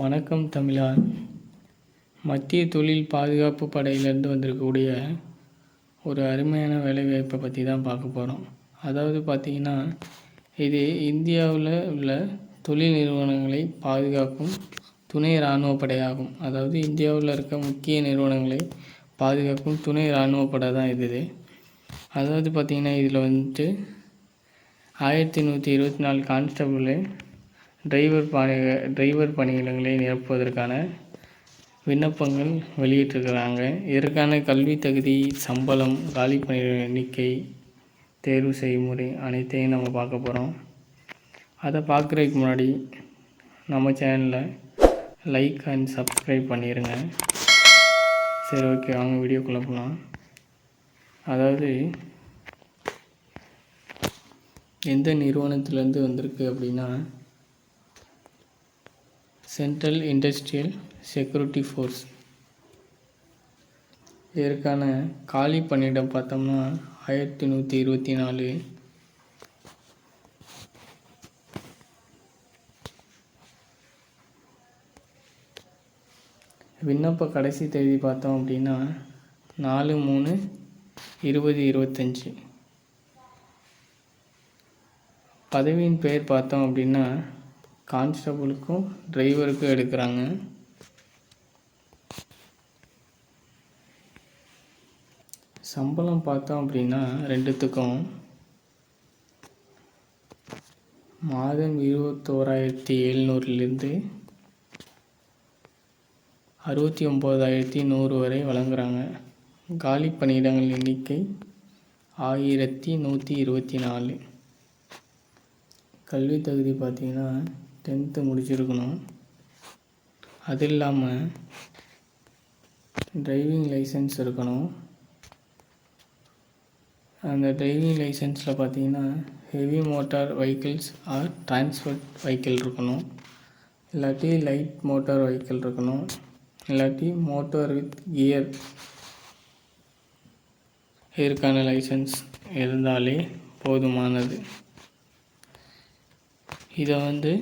வணக்கம் தமிழா மத்திய தொழில் பாதுகாப்பு படையிலேருந்து வந்திருக்கக்கூடிய ஒரு அருமையான வேலைவாய்ப்பை பற்றி தான் பார்க்க போகிறோம் அதாவது பார்த்திங்கன்னா இது இந்தியாவில் உள்ள தொழில் நிறுவனங்களை பாதுகாக்கும் துணை இராணுவ படையாகும். அதாவது இந்தியாவில் இருக்க முக்கிய நிறுவனங்களை பாதுகாக்கும் துணை இராணுவ படை தான் இது. அதாவது பார்த்திங்கன்னா இதில் வந்துட்டு ஆயிரத்தி நூற்றி இருபத்தி நாலு கான்ஸ்டபுளு டிரைவர் பணி டிரைவர் பணியிடங்களை நிரப்புவதற்கான விண்ணப்பங்கள் வெளியிட்டிருக்கிறாங்க. இதற்கான கல்வி தகுதி சம்பளம் காலி பணியிட எண்ணிக்கை தேர்வு செய்முறை அனைத்தையும் நம்ம பார்க்க போகிறோம் அதை பார்க்குறதுக்கு முன்னாடி நம்ம சேனலில் லைக் அண்ட் சப்ஸ்கிரைப் பண்ணிடுங்க சரி ஓகே வாங்க வீடியோக்குள்ளே போகலாம் அதாவது எந்த நிறுவனத்துலேருந்து வந்திருக்கு அப்படின்னா சென்ட்ரல் இண்டஸ்ட்ரியல் செக்யூரிட்டி ஃபோர்ஸ். இதற்கான காலி பணியிடம் பார்த்தோம்னா ஆயிரத்தி நூற்றி இருபத்தி நாலு. விண்ணப்ப கடைசி தேதி பார்த்தோம் அப்படின்னா நாலு மூணு இருபது இருபத்தஞ்சி. பதவியின் பெயர் பார்த்தோம் அப்படின்னா கான்ஸ்டபுளுக்கும் டிரைவருக்கும் எடுக்கிறாங்க. சம்பளம் பார்த்தோம் அப்படின்னா ரெண்டுத்துக்கும் மாதம் இருபத்தோராயிரத்தி எழுநூறுலேருந்து அறுபத்தி ஒம்பதாயிரத்தி நூறு வரை வழங்குகிறாங்க காலி பணியிடங்கள் எண்ணிக்கை ஆயிரத்தி நூற்றி இருபத்தி நாலு. கல்வி தகுதி பார்த்திங்கன்னா டென்த்து முடிச்சிருக்கணும். அது இல்லாமல் டிரைவிங் லைசன்ஸ் இருக்கணும். அந்த டிரைவிங் லைசன்ஸில் பார்த்தீங்கன்னா heavy motor vehicles or transport vehicle இருக்கணும். இல்லாட்டி லைட் மோட்டார் வெஹிக்கிள் இருக்கணும். இல்லாட்டி மோட்டார் வித் கியர் இதற்கான லைசன்ஸ் இருந்தாலே போதுமானது. இதை வந்து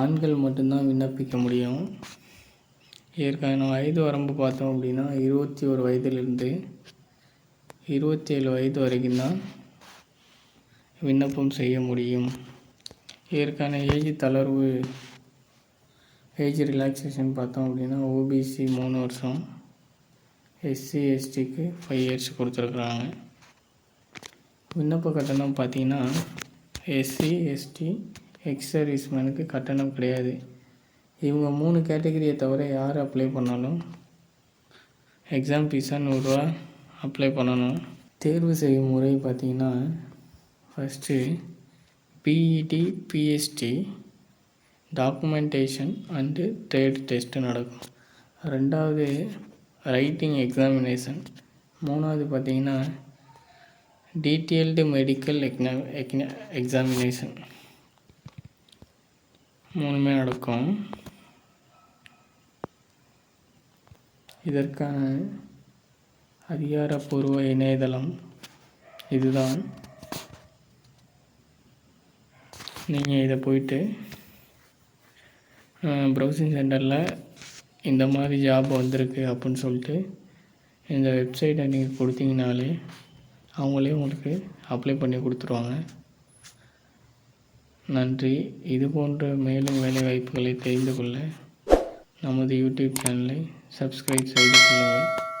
ஆண்கள் மட்டும்தான் விண்ணப்பிக்க முடியும். இதற்கான வயது வரம்பு பார்த்தோம் அப்படின்னா இருபத்தி ஒரு வயதிலிருந்து இருபத்தி ஏழு வயது வரைக்கும் தான் விண்ணப்பம் செய்ய முடியும். இதற்கான ஏஜ் தளர்வு ஏஜ் ரிலாக்ஸேஷன் பார்த்தோம் அப்படின்னா ஓபிசி மூணு வருஷம் எஸ்சி எஸ்டிக்கு ஃபைவ் இயர்ஸ் கொடுத்துருக்குறாங்க. விண்ணப்ப கட்டணம் பார்த்திங்கன்னா எஸ்சி எஸ்டி எக்ஸ் சர்வீஸ்மேனுக்கு கட்டணம் கிடையாது. இவங்க மூணு கேட்டகரியை தவிர யார் அப்ளை பண்ணாலும் எக்ஸாம் ஃபீஸாக நூறுரூவா அப்ளை பண்ணணும். தேர்வு செய்யும் முறை பார்த்திங்கன்னா first PET PST documentation and trade test நடக்கும். ரெண்டாவது ரைட்டிங் எக்ஸாமினேஷன் மூணாவது பார்த்திங்கன்னா டீட்டெயில்டு மெடிக்கல் எக்னா எக்ஸாமினேஷன் மூணுமே நடக்கும். இதற்கான அதிகாரப்பூர்வ இணையதளம் இதுதான். நீங்கள் இதை போயிட்டு ப்ரௌசிங் சென்டரில் இந்த மாதிரி ஜாப் வந்திருக்கு அப்படின்னு சொல்லிட்டு இந்த வெப்சைட்டை நீங்கள் கொடுத்தீங்கனாலே அவங்களே உங்களுக்கு அப்ளை பண்ணி கொடுத்துருவாங்க. நன்றி. இது போன்ற மேலும் வேலைவாய்ப்புகளை தெரிந்து கொள்ள நமது யூடியூப் சேனலை சப்ஸ்கிரைப் செய்து கொள்ளுங்கள்.